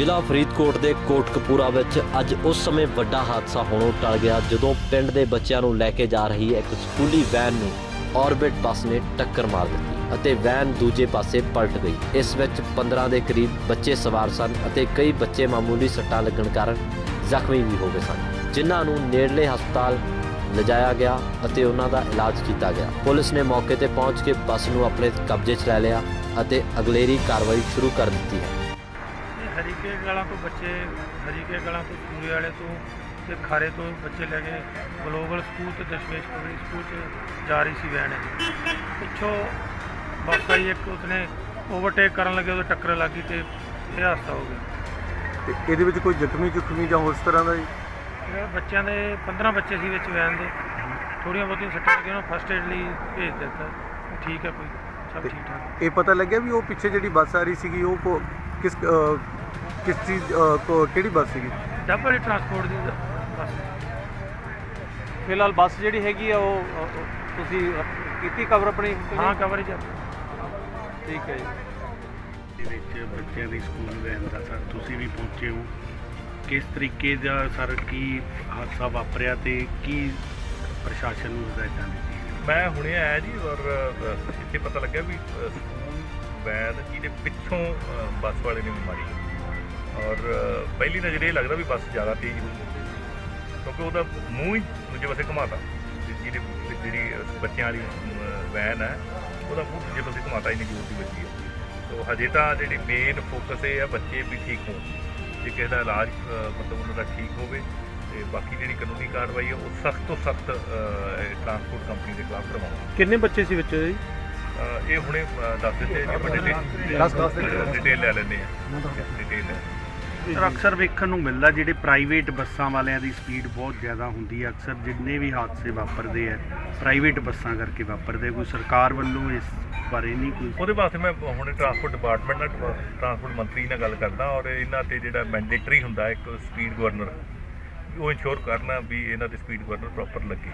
ਜ਼ਿਲ੍ਹਾ ਫਰੀਦਕੋਟ ਦੇ ਕੋਟਕਪੂਰਾ ਵਿੱਚ ਅੱਜ ਉਸ ਸਮੇਂ ਵੱਡਾ ਹਾਦਸਾ ਹੋਣੋਂ ਟਲ ਗਿਆ, ਜਦੋਂ ਪਿੰਡ ਦੇ ਬੱਚਿਆਂ ਨੂੰ ਲੈ ਕੇ ਜਾ ਰਹੀ ਇੱਕ ਸਕੂਲੀ ਵੈਨ ਨੂੰ ਔਰਬਿਟ ਬੱਸ ਨੇ ਟੱਕਰ ਮਾਰ ਦਿੱਤੀ ਅਤੇ ਵੈਨ ਦੂਜੇ ਪਾਸੇ ਪਲਟ ਗਈ। ਇਸ ਵਿੱਚ 15 ਦੇ ਕਰੀਬ ਬੱਚੇ ਸਵਾਰ ਸਨ ਅਤੇ ਕਈ ਬੱਚੇ ਮਾਮੂਲੀ ਸੱਟਾਂ ਲੱਗਣ ਕਾਰਨ ਜ਼ਖਮੀ ਵੀ ਹੋ ਗਏ ਸਨ, ਜਿਨ੍ਹਾਂ ਨੂੰ ਨੇੜਲੇ ਹਸਪਤਾਲ ਲਿਜਾਇਆ ਗਿਆ ਅਤੇ ਉਹਨਾਂ ਦਾ ਇਲਾਜ ਕੀਤਾ ਗਿਆ। ਪੁਲਿਸ ਨੇ ਮੌਕੇ ਤੇ ਪਹੁੰਚ ਕੇ ਬੱਸ ਨੂੰ ਆਪਣੇ ਕਬਜ਼ੇ 'ਚ ਲੈ ਲਿਆ ਅਤੇ ਅਗਲੇਰੀ ਕਾਰਵਾਈ ਸ਼ੁਰੂ ਕਰ ਦਿੱਤੀ ਹੈ। ਹਰੀਕੇ ਕਲਾਂ ਤੋਂ ਬੱਚੇ ਹਰੀਕੇ ਕਲਾਂ ਤੋਂ ਸੂਰੇ ਵਾਲੇ ਤੋਂ ਤੇ ਖਾਰੇ ਤੋਂ ਬੱਚੇ ਲੈ ਕੇ ਗਲੋਬਲ ਸਕੂਲ ਤੇ ਦਸ਼ਮੇਸ਼ ਪਬਲਿਕ ਸਕੂਲ ਚ ਜਾ ਰਹੀ ਸੀ ਵੈਨ। ਪਿੱਛੋਂ ਬੱਸ ਆਈ ਇੱਕ ਉਸਨੇ ਓਵਰਟੇਕ ਕਰਨ ਲੱਗੇ ਉਹਦੇ ਟੱਕਰ ਲੱਗੀ ਤੇ ਇਹ ਹਾਦਸਾ ਹੋ ਗਿਆ। ਤੇ ਇਹਦੇ ਵਿੱਚ ਕੋਈ ਜ਼ਖਮੀ ਜ਼ਖਮੀ ਜਾਂ ਉਸ ਤਰ੍ਹਾਂ ਦਾ ਜੀ? ਇਹ ਬੱਚਿਆਂ ਦੇ 15 ਬੱਚੇ ਸੀ ਵਿੱਚ ਵੈਨ ਦੇ। ਥੋੜੀਆਂ ਬਹੁਤੀਆਂ ਸੱਟਾਂ ਲੱਗੀਆਂ ਉਹਨਾਂ ਫਸਟ ਏਡ ਲਈ ਭੇਜ ਦਿੱਤਾ। ਠੀਕ ਹੈ ਕੋਈ ਸਭ ਠੀਕ ਠਾਕ। ਇਹ ਪਤਾ ਲੱਗਿਆ ਵੀ ਉਹ ਪਿੱਛੇ ਜਿਹੜੀ ਬੱਸ ਆ ਰਹੀ ਸੀਗੀ ਉਹ ਕੋ- ਕਿਸ ਅਹ, ਕਿਸ ਚੀਜ਼ ਕੋ- ਕਿਹੜੀ ਬੱਸ ਸੀਗੀ? ਡਬਲ ਟਰਾਂਸਪੋਰਟ ਦੀ ਬੱਸ। ਫਿਲਹਾਲ ਬੱਸ ਜਿਹੜੀ ਹੈਗੀ ਆ ਉਹ ਅ, ਅ, ਤੁਸੀਂ ਕੀਤੀ ਕਵਰ ਆਪਣੀ? ਹਾਂ ਕਵਰੇਜ ਠੀਕ ਹੈ ਜੀ। ਦੇ ਵਿੱਚ ਬੱਚਿਆਂ ਦੀ ਸਕੂਲ ਵੈਨ ਦਾ ਸਰ ਤੁਸੀਂ ਵੀ ਪਹੁੰਚੇ ਹੋ। ਕਿਸ ਤਰੀਕੇ ਦਾ ਸਰ ਕੀ ਹਾਦਸਾ ਵਾਪਰਿਆ ਤੇ ਕੀ ਪ੍ਰਸ਼ਾਸਨ ਨੂੰ ਹਦਾਇਤਾਂ ਦਿੱਤੀਆਂ? ਮੈਂ ਹੁਣੇ ਆਇਆ ਜੀ ਔਰ ਅ, ਇੱਥੇ ਪਤਾ ਲੱਗਿਆ ਵੀ ਅ, ਸਕੂਲ ਵੈਨ ਜਿਹਦੇ ਪਿੱਛੋਂ ਅ, ਬੱਸ ਵਾਲੇ ਨੇ ਮਾਰੀ। ਪਹਿਲੀ ਨਜ਼ਰ ਇਹ ਲੱਗਦਾ ਵੀ ਬੱਸ ਜ਼ਿਆਦਾ ਤੇਜ਼ ਹੋਈ ਕਿਉਂਕਿ ਉਹਦਾ ਮੂੰਹ ਹੀ ਦੂਜੇ ਪਾਸੇ ਘੁਮਾਤਾ। ਜਿਹੜੀ ਅ, ਬੱਚਿਆਂ ਵਾਲੀ ਵੈਨ ਹੈ ਉਹਦਾ ਮੂੰਹ ਦੂਜੇ ਪਾਸੇ ਘੁਮਾਤਾ ਇੰਨੀ ਜ਼ੋਰ ਦੀ ਵੱਜੀ ਹੈ। ਸੋ ਹਜੇ ਤਾਂ ਜਿਹੜੀ ਮੇਨ ਫੋਕਸ ਇਹ ਆ ਬੱਚੇ ਵੀ ਠੀਕ ਹੋਣ। ਜੇ ਕਿਸੇ ਦਾ ਇਲਾਜ ਮਤਲਬ ਉਹਨਾਂ ਦਾ ਠੀਕ ਹੋਵੇ ਤੇ ਬਾਕੀ ਜਿਹੜੀ ਕਾਨੂੰਨੀ ਕਾਰਵਾਈ ਹੈ ਉਹ ਸਖਤ ਤੋਂ ਸਖਤ ਟਰਾਂਸਪੋਰਟ ਕੰਪਨੀ ਦੇ ਖਿਲਾਫ ਕਰਵਾਉਣੀ। ਕਿੰਨੇ ਬੱਚੇ ਸੀ ਵਿੱਚ ਜੀ ਇਹ ਹੁਣੇ ਦੱਸ ਦਿੱਤੇ ਜੀ ਆਪਾਂ ਡਿਟੇਲ ਡਿਟੇਲ ਲੈ ਲੈਂਦੇ ਆ। ਡਿਟੇਲ ਲੈ ਸਰ ਅਕਸਰ ਵੇਖਣ ਨੂੰ ਮਿਲਦਾ ਜਿਹੜੇ ਪ੍ਰਾਈਵੇਟ ਬੱਸਾਂ ਵਾਲਿਆਂ ਦੀ ਸਪੀਡ ਬਹੁਤ ਜ਼ਿਆਦਾ ਹੁੰਦੀ ਹੈ ਅਕਸਰ ਜਿੰਨੇ ਵੀ ਹਾਦਸੇ ਵਾਪਰਦੇ ਆ ਪ੍ਰਾਈਵੇਟ ਬੱਸਾਂ ਕਰਕੇ ਵਾਪਰਦੇ ਕੋਈ ਸਰਕਾਰ ਵੱਲੋਂ ਇਸ ਬਾਰੇ ਨਹੀਂ ਕੋਈ ਉਹਦੇ ਵਾਸਤੇ ਮੈਂ ਹੁਣੇ ਟਰਾਂਸਪੋਰਟ ਡਿਪਾਰਟਮੈਂਟ ਨਾਲ ਟਰਾਂਸਪੋਰਟ ਮੰਤਰੀ ਨਾਲ ਗੱਲ ਕਰਦਾ ਔਰ ਇਹਨਾਂ ਤੇ ਜਿਹੜਾ ਮੈਂਡੇਟਰੀ ਹੁੰਦਾ ਇੱਕ ਸਪੀਡ ਗਵਰਨਰ ਉਹ ਇਨਸ਼ੋਰ ਕਰਨਾ ਵੀ ਇਹਨਾਂ ਦੇ ਸਪੀਡ ਗਵਰਨਰ ਪ੍ਰੋਪਰ ਲੱਗੇ।